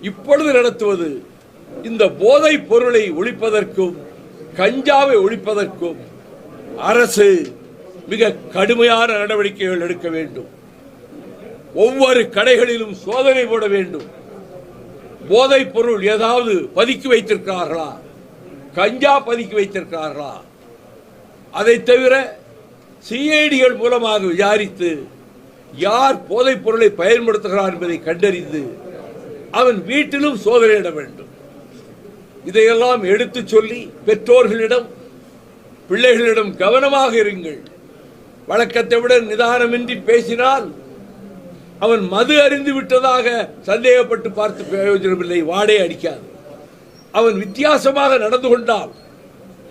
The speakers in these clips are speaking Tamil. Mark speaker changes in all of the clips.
Speaker 1: இப்பொழுது நடத்துவது இந்த போதைப் பொருளை ஒழிப்பதற்கும் கஞ்சாவை ஒழிப்பதற்கும் அரசு மிக கடுமையான நடவடிக்கைகள் எடுக்க வேண்டும். ஒவ்வொரு கடைகளிலும் சோதனை போட வேண்டும். போதைப் பொருள் ஏதாவது பதுக்கி வைத்திருக்கிறார்களா? கஞ்சா பதுக்கி வைத்திருக்கிறார்களா? அதை தவிர சிஐடிகள் மூலமாக விசாரித்து யார் போதைப் பொருளை பயன்படுத்துகிறார் என்பதை கண்டறிந்து அவன் வீட்டிலும் சோதனையிட வேண்டும். இதையெல்லாம் எடுத்துச் சொல்லி பெற்றோர்களிடம் பிள்ளைகளிடம் கவனமாக இருங்கள். வழக்கத்தை விட நிதானமின்றி பேசினால் அவன் மது அறிந்து விட்டதாக சந்தேகப்பட்டு பார்த்து பிரயோஜனமில்லை வாடே அடிக்காது. அவன் வித்தியாசமாக நடந்து கொண்டால்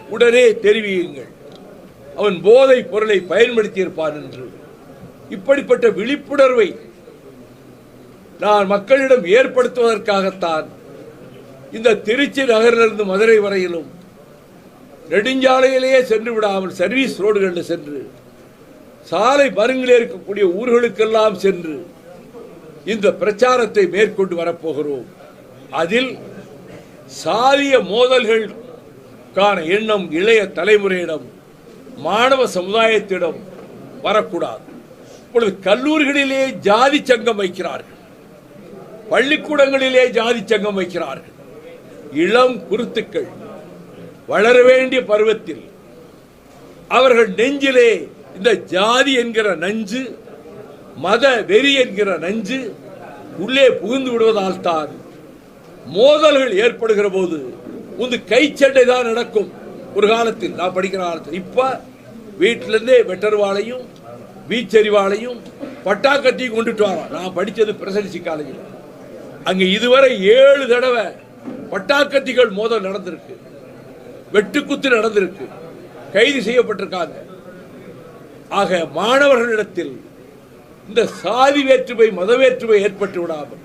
Speaker 1: உடனே தெரிவியுங்கள். அவன் போதை பொருளை பயன்படுத்தியிருப்பான் என்று. இப்படிப்பட்ட விழிப்புணர்வை நான் மக்களிடம் ஏற்படுத்துவதற்காகத்தான் இந்த திருச்சி நகரிலிருந்து மதுரை வரையிலும் நெடுஞ்சாலையிலேயே சென்று விடாமல் சர்வீஸ் ரோடுகளில் சென்று சாலை மருங்கிலே இருக்கக்கூடிய ஊர்களுக்கெல்லாம் சென்று இந்த பிரச்சாரத்தை மேற்கொண்டு வரப்போகிறோம். அதில் சாதிய மோதல்களுக்கான எண்ணம் இளைய தலைமுறையிடம் மாணவ சமுதாயத்திடம் வரக்கூடாது. இப்பொழுது கல்லூரிகளிலே ஜாதி சங்கம் வைக்கிறார்கள். பள்ளிக்கூடங்களிலே ஜாதி சங்கம் வைக்கிறார்கள். இளம் குருத்துக்கள் வளர வேண்டிய பருவத்தில் அவர்கள் நெஞ்சிலே இந்த ஜாதி என்கிற நஞ்சு மத வெறி என்கிற நஞ்சு உள்ளே புகுந்து விடுவதால் தான் மோதல்கள் ஏற்படுகிற போது உந்து கை சண்டை தான் நடக்கும். ஒரு காலத்தில் நான் படிக்கிற காலத்தில். இப்ப வீட்டிலிருந்தே வெட்டர்வாளையும் வீச்சரிவாளையும் பட்டாக்கத்தையும் கொண்டுட்டு வரோம் நான் படித்தது பிரசன்சி காலேஜில். அங்கே இதுவரை ஏழு தடவை பட்டாக்கத்திகள் மோதல் நடந்திருக்கு. வெட்டுக்குத்து நடந்திருக்கு. கைது செய்யப்பட்டிருக்காங்க. ஆக மாணவர்களிடத்தில் இந்த சாதி வேற்றுமை மத வேற்றுமை ஏற்பட்டு விடாமல்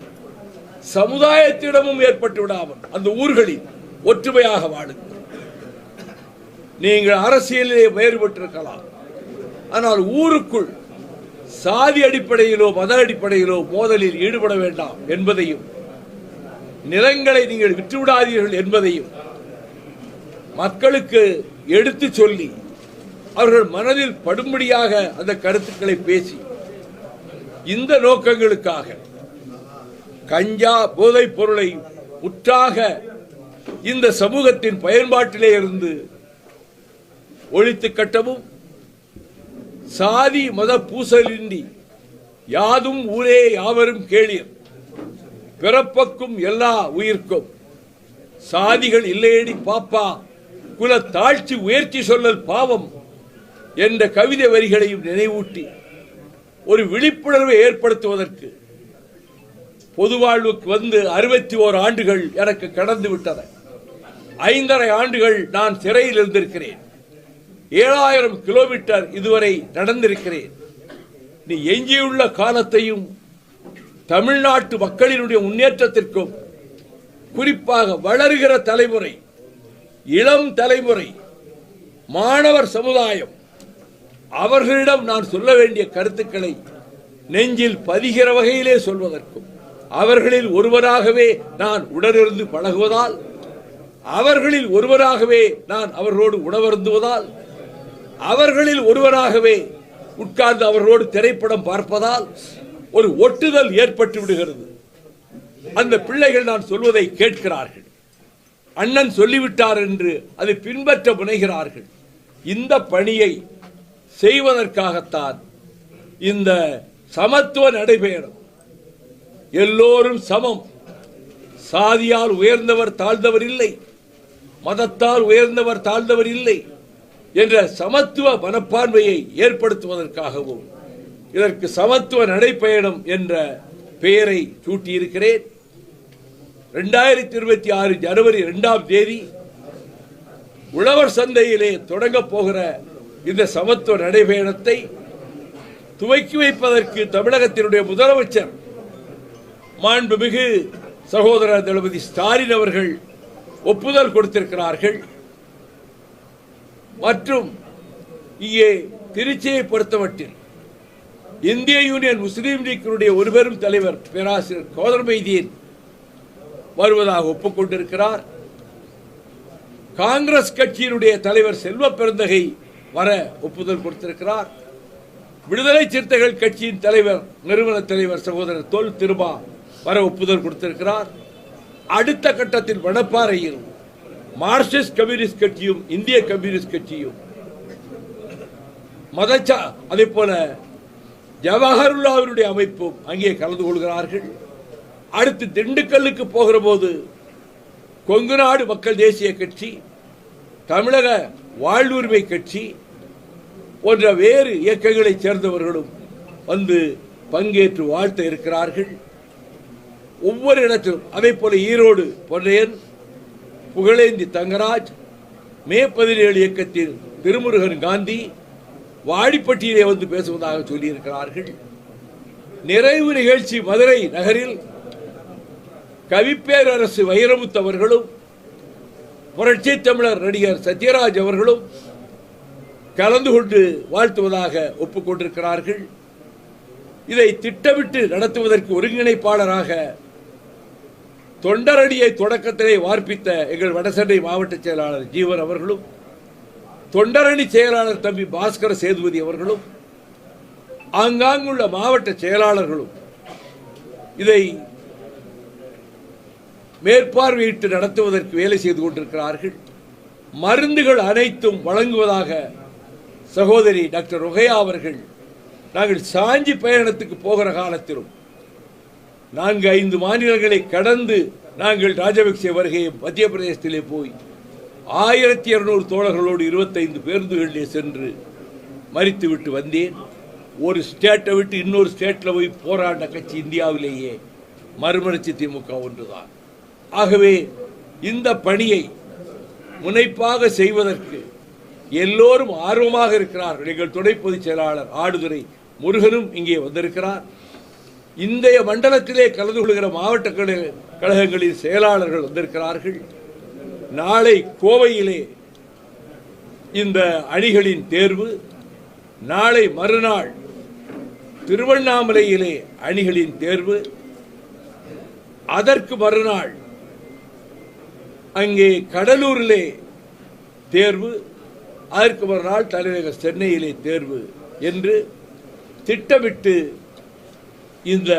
Speaker 1: சமுதாயத்திடமும் ஏற்பட்டு விடாமல் அந்த ஊர்களில் ஒற்றுமையாக வாடுங்கள் நீங்கள் அரசியலிலே வேறுபட்டிருக்கலாம். ஆனால் ஊருக்குள் சாதி அடிப்படையிலோ மத அடிப்படையிலோ மோதலில் ஈடுபட வேண்டாம் என்பதையும் நிலங்களை நீங்கள் விட்டுவிடாதீர்கள் என்பதையும் மக்களுக்கு எடுத்து சொல்லி அவர்கள் மனதில் படும்படியாக அந்த கருத்துக்களை பேசி இந்த நோக்கங்களுக்காக கஞ்சா போதைப் பொருளை முற்றாக இந்த சமூகத்தின் பயன்பாட்டிலே இருந்து ஒழித்து கட்டவும் சாதி மத பூசலின்றி யாதும் ஊரே யாவரும் கேளீர். பிறப்பக்கும் எல்லா உயிர்க்கும். சாதிகள் இல்லையடி பாப்பா குல தாழ்ச்சி உயர்ச்சி சொல்லல் பாவம் என்ற கவிதை வரிகளையும் நினைவூட்டி ஒரு விழிப்புணர்வை ஏற்படுத்துவதற்கு பொது வாழ்வுக்கு வந்து அறுபத்தி ஓர் ஆண்டுகள் எனக்கு கடந்து விட்டன. ஐந்தரை ஆண்டுகள் நான் சிறையில் இருந்திருக்கிறேன். ஏழாயிரம் கிலோமீட்டர் இதுவரை நடந்திருக்கிறேன். நீ எஞ்சியுள்ள காலத்தையும் தமிழ்நாட்டு மக்களினுடைய முன்னேற்றத்திற்கும் குறிப்பாக வளருகிற தலைமுறை இளம் தலைமுறை மாணவர் சமுதாயம் அவர்களிடம் நான் சொல்ல வேண்டிய கருத்துக்களை நெஞ்சில் பதிகிற வகையிலே சொல்வதற்கும் அவர்களில் ஒருவராகவே நான் உடனிருந்து பழகுவதால் அவர்களில் ஒருவராகவே நான் அவர்களோடு உணவருந்துவதால் அவர்களில் ஒருவராகவே உட்கார்ந்து அவர்களோடு திரைப்படம் பார்ப்பதால் ஒரு ஒட்டுதல் ஏற்பட்டு விடுகிறது. அந்த பிள்ளைகள் நான் சொல்வதை கேட்கிறார்கள். அண்ணன் சொல்லிவிட்டார் என்று அதை பின்பற்ற முனைகிறார்கள். இந்த பணியை செய்வதற்காகத்தான் இந்த சமத்துவ நடைபெறும் எல்லோரும் சமம். சாதியால் உயர்ந்தவர் தாழ்ந்தவர் இல்லை. மதத்தால் உயர்ந்தவர் தாழ்ந்தவர் இல்லை. என்ற சமத்துவ மனப்பான்மையை ஏற்படுத்துவதற்காகவும் இதற்கு சமத்துவ நடைப்பயணம் என்ற பெயரை சூட்டியிருக்கிறேன். ரெண்டாயிரத்தி இருபத்தி ஆறு ஜனவரி இரண்டாம் தேதி உழவர் சந்தையிலே தொடங்கப் போகிற இந்த சமத்துவ நடைபயணத்தை துவக்கி வைப்பதற்கு தமிழகத்தினுடைய முதலமைச்சர் மாண்புமிகு சகோதரர் தளபதி ஸ்டாலின் அவர்கள் ஒப்புதல் கொடுத்திருக்கிறார்கள். மற்றும் இங்கே திருச்சியை பொறுத்தமட்டில் இந்திய யூனியன் முஸ்லீம் லீக்கினுடைய ஒரு பெரும் தலைவர் பேராசிரியர் கோதர் மைதீன் வருவதாக ஒப்புக்கொண்டிருக்கிறார். காங்கிரஸ் கட்சியினுடைய தலைவர் செல்வ பெருந்தகை வர ஒப்புதல் கொடுத்திருக்கிறார். விடுதலை சிறுத்தைகள் கட்சியின் தலைவர் நிறுவன தலைவர் சகோதரர் தொல் திருபா வர ஒப்புதல் கொடுத்திருக்கிறார். அடுத்த கட்டத்தில் வடப்பாறையில் மார்க்சிஸ்ட் கம்யூனிஸ்ட் கட்சியும் இந்திய கம்யூனிஸ்ட் கட்சியும். மதச்சா அதே போல ஜவஹர்லாவினுடைய அமைப்பும் அங்கே கலந்து கொள்கிறார்கள். அடுத்து திண்டுக்கல்லுக்கு போகிற போது கொங்கு நாடு மக்கள் தேசிய கட்சி தமிழக வாழ்வுரிமை கட்சி போன்ற வேறு இயக்கங்களைச் சேர்ந்தவர்களும் வந்து பங்கேற்று வாழ்த்த இருக்கிறார்கள். ஒவ்வொரு இடத்திலும் அதே போல ஈரோடு பொன்னையன் புகழேந்தி தங்கராஜ் மே பதினேழு இயக்கத்தில் திருமுருகன் காந்தி வாடிப்பட்டியிலே வந்து பேசுவதாக சொல்லியிருக்கிறார்கள். நிறைவு நிகழ்ச்சி மதுரை நகரில் கவிப்பேரரசு வைரமுத்து அவர்களும் புரட்சி தமிழர் நடிகர் சத்யராஜ் அவர்களும் கலந்து கொண்டு வாழ்த்துவதாக ஒப்புக்கொண்டிருக்கிறார்கள். இதை திட்டமிட்டு நடத்துவதற்கு ஒருங்கிணைப்பாளராக தொண்டரடியை தொடக்கத்திலே வார்ப்பித்த எங்கள் வடசென்னை மாவட்ட செயலாளர் ஜீவன் அவர்களும் தொண்டரணி செயலாளர் தம்பி பாஸ்கர சேதுபதி அவர்களும் ஆங்காங்குள்ள மாவட்ட செயலாளர்களும் இதை மேற்பார்வையிட்டு நடத்துவதற்கு வேலை செய்து கொண்டிருக்கிறார்கள். மருந்துகள் அனைத்தும் வழங்குவதாக சகோதரி டாக்டர் ருகையா அவர்கள் நாங்கள் சாஞ்சி பயணத்துக்கு போகிற காலத்திலும் நான்கு ஐந்து மாநிலங்களை கடந்து நாங்கள் ராஜபக்சே வருகையை மத்திய பிரதேசத்திலே போய் ஆயிரத்தி இருநூறு தோழர்களோடு இருபத்தைந்து பேருந்துகளிலே சென்று மறித்து விட்டு வந்தேன். ஒரு ஸ்டேட்டை விட்டு இன்னொரு ஸ்டேட்டில் போய் போராட்ட கட்சி இந்தியாவிலேயே மறுமலர்ச்சி திமுக ஒன்றுதான். ஆகவே இந்த பணியை முனைப்பாக செய்வதற்கு எல்லோரும் ஆர்வமாக இருக்கிறார்கள். எங்கள் துணை பொதுச் செயலாளர் ஆடுதுறை முருகனும் இங்கே வந்திருக்கிறார். இன்றைய மண்டலத்திலே கலந்து கொள்கிற மாவட்ட கழகங்களின் செயலாளர்கள் வந்திருக்கிறார்கள். நாளை கோவையிலே இந்த அணிகளின் தேர்வு. நாளை மறுநாள் திருவண்ணாமலையிலே அணிகளின் தேர்வு. அதற்கு மறுநாள் அங்கே கடலூரிலே தேர்வு. அதற்கு மறுநாள் தலைநகர் சென்னையிலே தேர்வு என்று திட்டமிட்டு இந்த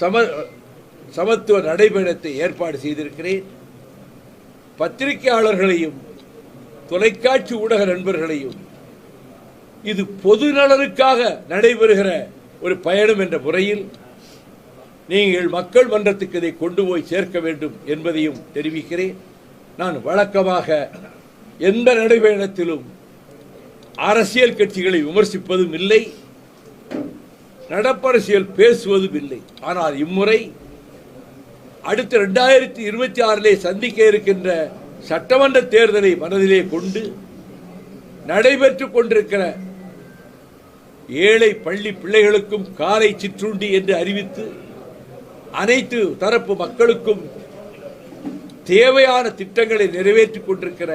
Speaker 1: சம சமத்துவ நடைபயணத்தை ஏற்பாடு செய்திருக்கிறேன். பத்திரிகையாளர்களையும் தொலைக்காட்சி ஊடக நண்பர்களையும் இது பொது நலனுக்காக நடைபெறுகிற ஒரு பயணம் என்ற முறையில் நீங்கள் மக்கள் மன்றத்துக்கு இதை கொண்டு போய் சேர்க்க வேண்டும் என்பதையும் தெரிவிக்கிறேன். நான் வழக்கமாக எந்த நடைபயணத்திலும் அரசியல் கட்சிகளை விமர்சிப்பதும் இல்லை. நடப்பரசியல் பேசுவதும் இல்லை ஆனால் இம்முறை அடுத்த ரெண்டாயிரத்தி இருபத்தி ஆறிலே சந்திக்க இருக்கின்ற சட்டமன்ற தேர்தலை மனதிலே கொண்டு நடைபெற்றுக் கொண்டிருக்கிற ஏழை பள்ளி பிள்ளைகளுக்கும் காலை சிற்றுண்டி என்று அறிவித்து அனைத்து தரப்பு மக்களுக்கும் தேவையான திட்டங்களை நிறைவேற்றிக் கொண்டிருக்கிற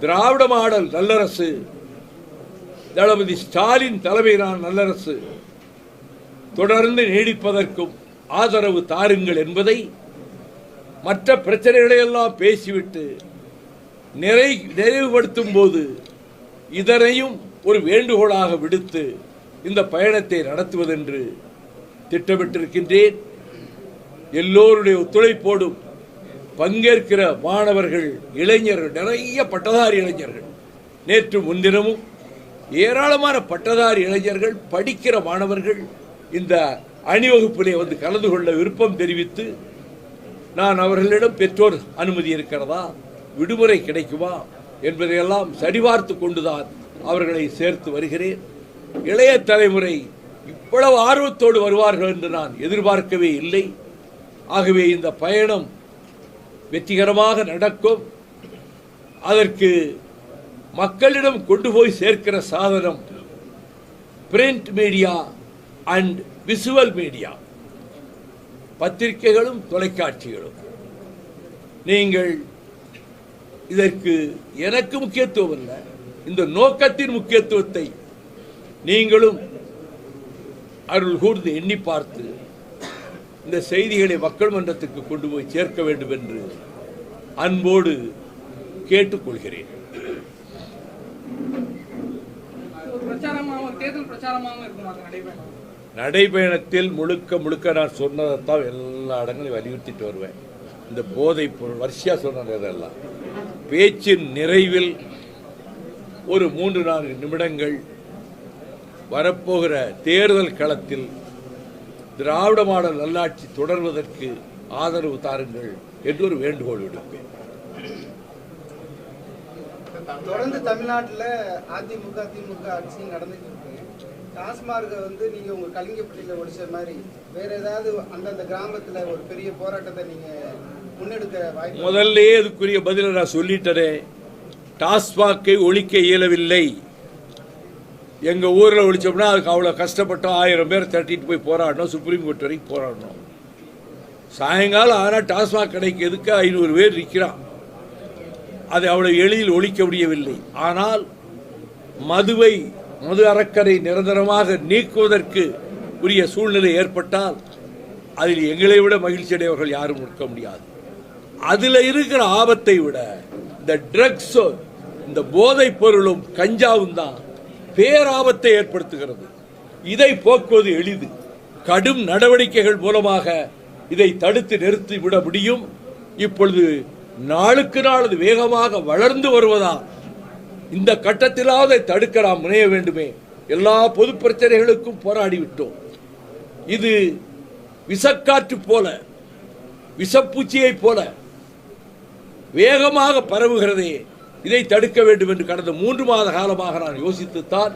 Speaker 1: திராவிட மாடல் நல்லரசு தளபதி ஸ்டாலின் தலைமையிலான நல்லரசு தொடர்ந்து நீடிப்பதற்கும் ஆதரவு தாருங்கள் என்பதை மற்ற பிரச்சனைகளையெல்லாம் பேசிவிட்டு நிறை நிறைவுபடுத்தும் போது இதனையும் ஒரு வேண்டுகோளாக விடுத்து இந்த பயணத்தை நடத்துவதென்று திட்டமிட்டிருக்கின்றேன். எல்லோருடைய ஒத்துழைப்போடும் பங்கேற்கிற மாணவர்கள் இளைஞர்கள் நிறைய பட்டதாரி இளைஞர்கள். நேற்று முன்தினமும் ஏராளமான பட்டதாரி இளைஞர்கள் படிக்கிற மாணவர்கள் இந்த அணிவகுப்பிலே வந்து கலந்து கொள்ள விருப்பம் தெரிவித்து நான் அவர்களிடம் பெற்றோர் அனுமதி இருக்கிறதா? விடுமுறை கிடைக்குமா? என்பதையெல்லாம் சரிபார்த்து கொண்டுதான் அவர்களை சேர்த்து வருகிறேன். இளைய தலைமுறை இவ்வளவு ஆர்வத்தோடு வருவார்கள் என்று நான் எதிர்பார்க்கவே இல்லை. ஆகவே இந்த பயணம் வெற்றிகரமாக நடக்கும். அதற்கு மக்களிடம் கொண்டு போய் சேர்க்கிற சாதனம் print media and visual media பத்திரிகைகளும் தொலைக்காட்சிகளும். நீங்கள் இதற்கு எனக்கு முக்கியத்துவம் அல்ல இந்த நோக்கத்தின் முக்கியத்துவத்தை நீங்களும் அருள் கூர்ந்து எண்ணி பார்த்து இந்த செய்திகளை மக்கள் மன்றத்துக்கு கொண்டு போய் சேர்க்க வேண்டும் என்று அன்போடு கேட்டுக்கொள்கிறேன்.
Speaker 2: பிரச்சாரமாக தேர்தல் பிரச்சாரமாக இருக்கும் அது நடைபெறும்?
Speaker 1: நடைபயணத்தில் முழுக்க முழுக்க நான் சொன்னதைத்தான் எல்லா இடங்களையும் வலியுறுத்திட்டு வருவேன். இந்த போதை பொருள் வரிசையாக சொன்னது இதெல்லாம். பேச்சின் நிறைவில் ஒரு மூன்று நான்கு நிமிடங்கள் வரப்போகிற தேர்தல் களத்தில் திராவிட மாடல் நல்லாட்சி தொடர்வதற்கு ஆதரவு தாருங்கள் என்று ஒரு வேண்டுகோள் விடுப்பேன்.
Speaker 3: தொடர்ந்து தமிழ்நாட்டில் அதிமுக திமுக ஆட்சி நடந்துட்டு டாஸ்மார்க்கை வந்து நீங்கள் உங்கள் கலிங்கப்பட்டியில் ஒழிச்ச மாதிரி வேற ஏதாவது அந்தந்த கிராமத்தில் ஒரு பெரிய போராட்டத்தை நீங்கள் முன்னெடுக்க வாய்ப்பு
Speaker 1: முதல்ல இதுக்குரிய பதிலை நான் சொல்லிட்டனே. டாஸ்மாக்கை ஒழிக்க இயலவில்லை. எங்க ஊர்ல ஒழிச்சோம்னா அதுக்கு அவ்வளவு கஷ்டப்பட்டோம். ஆயிரம் பேர் தட்டிட்டு போய் போராடணும். சுப்ரீம் கோர்ட் வரைக்கும் போராடணும். சாயங்காலம் ஆனால் டாஸ்மாக் கடைக்கு எதுக்கு ஐநூறு பேர் நிற்கிறான் அதை அவ்வளவு எளிதில் ஒழிக்க முடியவில்லை. ஆனால் மதுவை மது அறக்கரை நிரந்தரமாக நீக்குவதற்கு உரிய சூழ்நிலை ஏற்பட்டால் அதில் எங்களை விட மகிழ்ச்சி அடையவர்கள் யாரும் இருக்க முடியாது. அதில் இருக்கிற ஆபத்தை விட இந்த ட்ரக்ஸோ இந்த போதைப் பொருளும் கஞ்சாவும் தான் பேராபத்தை ஏற்படுத்துகிறது. இதை போக்குவது எளிது. கடும் நடவடிக்கைகள் மூலமாக இதை தடுத்து நிறுத்தி விட முடியும். இப்பொழுது நாளுக்கு நாள் அது வேகமாக வளர்ந்து வருவதால் இந்த கட்டத்திலாவது அதை தடுக்க நாம் முனைய வேண்டுமே. எல்லா பொது பிரச்சனைகளுக்கும் போராடிவிட்டோம். இது விஷக்காற்று போல விஷப்பூச்சியைப் போல வேகமாக பரவுகிறதே. இதை தடுக்க வேண்டும் என்று கடந்த மூன்று மாத காலமாக நான் யோசித்துத்தான்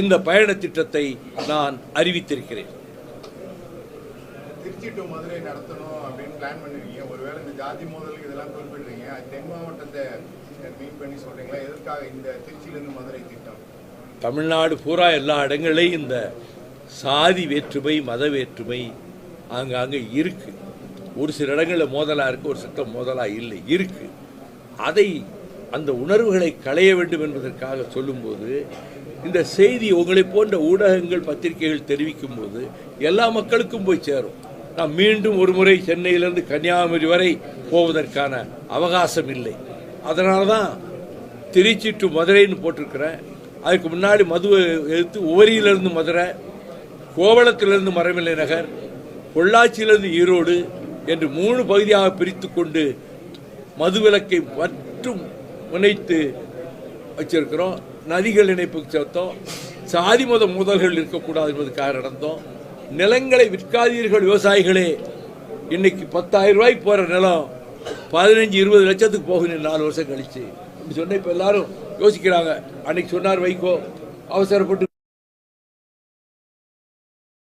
Speaker 1: இந்த பயண திட்டத்தை நான் அறிவித்திருக்கிறேன்.
Speaker 4: திருச்சி டு மதுரை நடத்தணும் அப்படின்னு பிளான் பண்ணிருக்கீங்க. ஒருவேளை இந்த ஜாதி மோதல் இதெல்லாம் குறிப்பிடுறீங்க தென் மாவட்டத்தை மீட் பண்ணி சொல்றீங்களா? எதற்காக இந்த திருச்சியிலிருந்து மதுரை திட்டம்?
Speaker 1: தமிழ்நாடு பூரா எல்லா இடங்களையும் இந்த சாதி வேற்றுமை மத வேற்றுமை ஆங்காங்கே இருக்கு. ஒரு சில இடங்களில் மோதலாக இருக்கு ஒரு சில மோதலா இல்லை இருக்கு. அதை அந்த உணர்வுகளை களைய வேண்டும் என்பதற்காக சொல்லும்போது இந்த செய்தி உங்களை போன்ற ஊடகங்கள் பத்திரிகைகள் தெரிவிக்கும் போது எல்லா மக்களுக்கும் போய் சேரும். நான் மீண்டும் ஒரு முறை சென்னையிலிருந்து கன்னியாகுமரி வரை போவதற்கான அவகாசம் இல்லை. அதனால தான் திருச்சி டு மதுரைன்னு போட்டிருக்கிறேன். அதுக்கு முன்னாடி மதுவை எடுத்து உவரியிலிருந்து மதுரை கோவளத்திலிருந்து மரமில்லை நகர் பொள்ளாச்சியிலிருந்து ஈரோடு என்று மூணு பகுதியாக பிரித்து கொண்டு மதுவிலக்கை மற்றும் முனைத்து வச்சிருக்கிறோம். நதிகள் இணைப்புக்கு சேர்த்தோம். சாதி மத மோதல்கள் இருக்கக்கூடாது என்பதுக்காக நடந்தோம். நிலங்களை விற்காதீர்கள் விவசாயிகளே. இன்னைக்கு பத்தாயிரம் ரூபாய்க்கு போகிற நிலம் பதினஞ்சு இருபது லட்சத்துக்கு போகும் நாலு வருஷம் கழிச்சு. இப்படி சொன்ன இப்போ எல்லாரும் யோசிக்கிறாங்க. அன்னைக்கு சொன்னார் வைகோ அவசரப்பட்டு